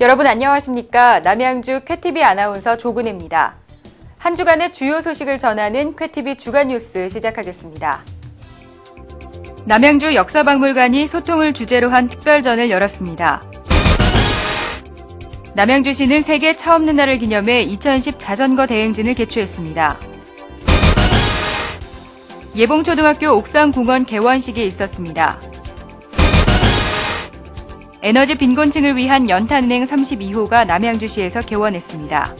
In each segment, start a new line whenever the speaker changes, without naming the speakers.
여러분 안녕하십니까? 남양주 쾌TV 아나운서 조근혜입니다. 한 주간의 주요 소식을 전하는 쾌TV 주간 뉴스 시작하겠습니다. 남양주 역사박물관이 소통을 주제로 한 특별전을 열었습니다. 남양주시는 세계 차 없는 날을 기념해 2010 자전거 대행진을 개최했습니다. 예봉초등학교 옥상공원 개원식이 있었습니다. 에너지 빈곤층을 위한 연탄은행 32호가 남양주시에서 개원했습니다.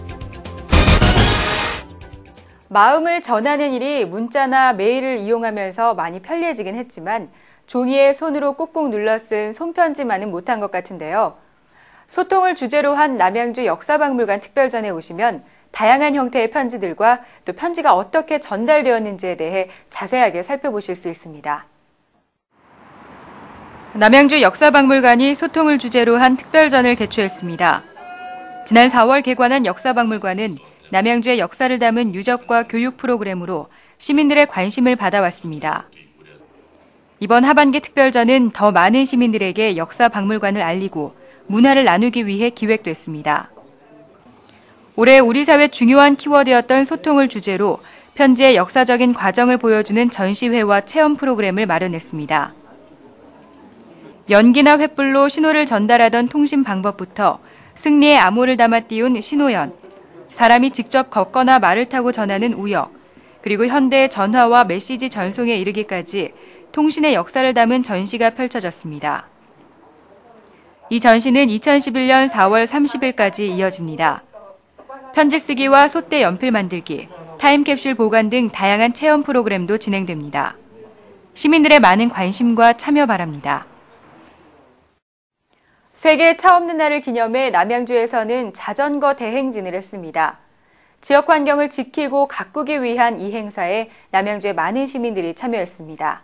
마음을 전하는 일이 문자나 메일을 이용하면서 많이 편리해지긴 했지만 종이에 손으로 꾹꾹 눌러 쓴 손편지만은 못한 것 같은데요. 소통을 주제로 한 남양주 역사박물관 특별전에 오시면 다양한 형태의 편지들과 또 편지가 어떻게 전달되었는지에 대해 자세하게 살펴보실 수 있습니다. 남양주 역사박물관이 소통을 주제로 한 특별전을 개최했습니다. 지난 4월 개관한 역사박물관은 남양주의 역사를 담은 유적과 교육 프로그램으로 시민들의 관심을 받아왔습니다. 이번 하반기 특별전은 더 많은 시민들에게 역사 박물관을 알리고 문화를 나누기 위해 기획됐습니다. 올해 우리 사회 중요한 키워드였던 소통을 주제로 편지의 역사적인 과정을 보여주는 전시회와 체험 프로그램을 마련했습니다. 연기나 횃불로 신호를 전달하던 통신 방법부터 승리의 암호를 담아 띄운 신호연, 사람이 직접 걷거나 말을 타고 전하는 우역, 그리고 현대의 전화와 메시지 전송에 이르기까지 통신의 역사를 담은 전시가 펼쳐졌습니다. 이 전시는 2011년 4월 30일까지 이어집니다. 편지 쓰기와 소대 연필 만들기, 타임캡슐 보관 등 다양한 체험 프로그램도 진행됩니다. 시민들의 많은 관심과 참여 바랍니다. 세계 차 없는 날을 기념해 남양주에서는 자전거 대행진을 했습니다. 지역 환경을 지키고 가꾸기 위한 이 행사에 남양주의 많은 시민들이 참여했습니다.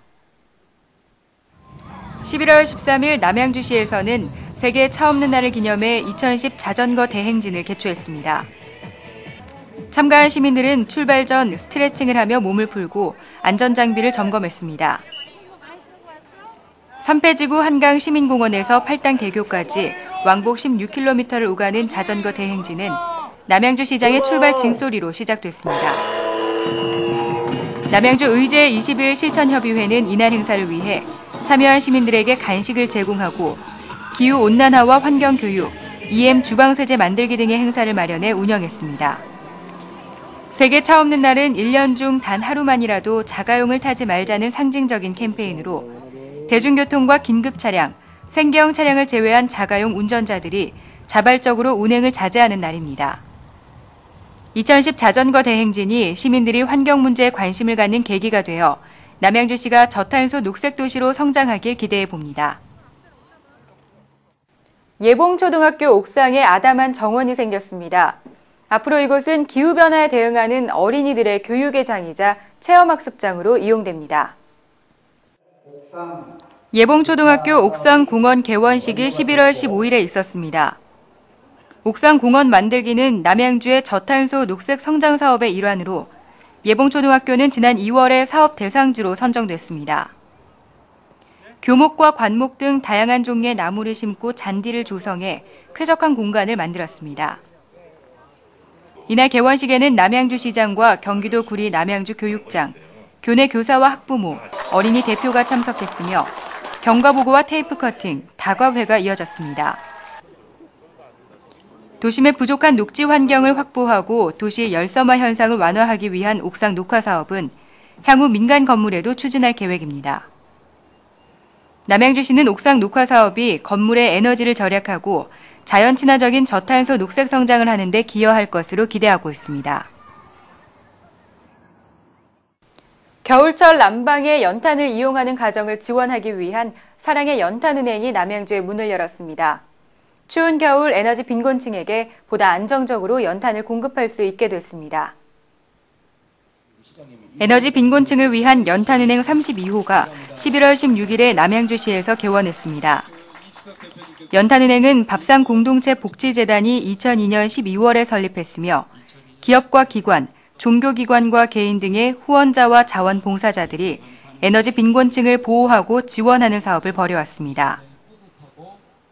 11월 13일 남양주시에서는 세계 차 없는 날을 기념해 2010 자전거 대행진을 개최했습니다. 참가한 시민들은 출발 전 스트레칭을 하며 몸을 풀고 안전장비를 점검했습니다. 삼패지구 한강 시민공원에서 팔당 대교까지 왕복 16km를 오가는 자전거 대행진은 남양주 시장의 출발 징소리로 시작됐습니다. 남양주 의제 20일 실천협의회는 이날 행사를 위해 참여한 시민들에게 간식을 제공하고 기후 온난화와 환경 교육, EM 주방 세제 만들기 등의 행사를 마련해 운영했습니다. 세계 차 없는 날은 1년 중 단 하루만이라도 자가용을 타지 말자는 상징적인 캠페인으로 대중교통과 긴급 차량, 생계형 차량을 제외한 자가용 운전자들이 자발적으로 운행을 자제하는 날입니다. 2010 자전거 대행진이 시민들이 환경 문제에 관심을 갖는 계기가 되어 남양주시가 저탄소 녹색 도시로 성장하길 기대해 봅니다. 예봉초등학교 옥상에 아담한 정원이 생겼습니다. 앞으로 이곳은 기후변화에 대응하는 어린이들의 교육의 장이자 체험학습장으로 이용됩니다. 예봉초등학교 옥상공원 개원식이 11월 15일에 있었습니다. 옥상공원 만들기는 남양주의 저탄소 녹색 성장 사업의 일환으로 예봉초등학교는 지난 2월에 사업 대상지로 선정됐습니다. 교목과 관목 등 다양한 종류의 나무를 심고 잔디를 조성해 쾌적한 공간을 만들었습니다. 이날 개원식에는 남양주시장과 경기도 구리 남양주 교육장, 교내 교사와 학부모, 어린이 대표가 참석했으며 경과보고와 테이프 커팅, 다과회가 이어졌습니다. 도심의 부족한 녹지 환경을 확보하고 도시 열섬화 현상을 완화하기 위한 옥상 녹화 사업은 향후 민간 건물에도 추진할 계획입니다. 남양주시는 옥상 녹화 사업이 건물의 에너지를 절약하고 자연 친화적인 저탄소 녹색 성장을 하는 데 기여할 것으로 기대하고 있습니다. 겨울철 난방에 연탄을 이용하는 가정을 지원하기 위한 사랑의 연탄은행이 남양주에 문을 열었습니다. 추운 겨울 에너지 빈곤층에게 보다 안정적으로 연탄을 공급할 수 있게 됐습니다. 에너지 빈곤층을 위한 연탄은행 32호가 11월 16일에 남양주시에서 개원했습니다. 연탄은행은 밥상 공동체 복지재단이 2002년 12월에 설립했으며 기업과 기관, 종교기관과 개인 등의 후원자와 자원봉사자들이 에너지 빈곤층을 보호하고 지원하는 사업을 벌여왔습니다.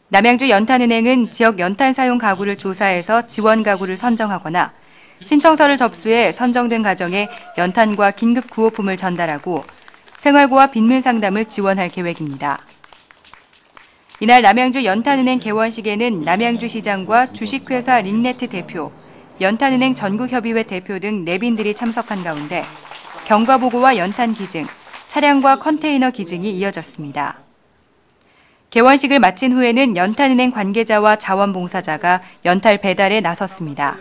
남양주 연탄은행은 지역 연탄 사용 가구를 조사해서 지원 가구를 선정하거나 신청서를 접수해 선정된 가정에 연탄과 긴급 구호품을 전달하고 생활고와 빈민 상담을 지원할 계획입니다. 이날 남양주 연탄은행 개원식에는 남양주시장과 주식회사 링네트 대표, 연탄은행 전국협의회 대표 등 내빈들이 참석한 가운데 경과보고와 연탄 기증, 차량과 컨테이너 기증이 이어졌습니다. 개원식을 마친 후에는 연탄은행 관계자와 자원봉사자가 연탄 배달에 나섰습니다.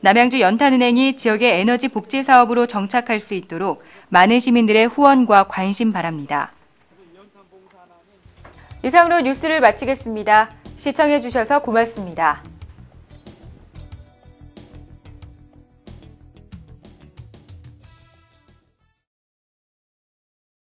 남양주 연탄은행이 지역의 에너지 복지 사업으로 정착할 수 있도록 많은 시민들의 후원과 관심 바랍니다. 이상으로 뉴스를 마치겠습니다. 시청해주셔서 고맙습니다.